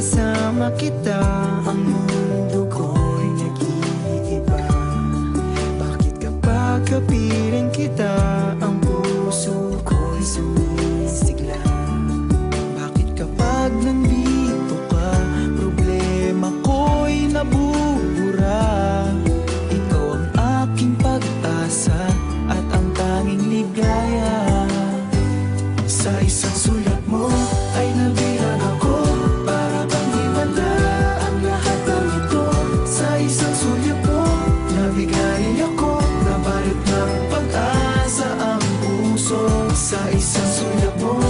kasama kita. Ang sa isang sulabong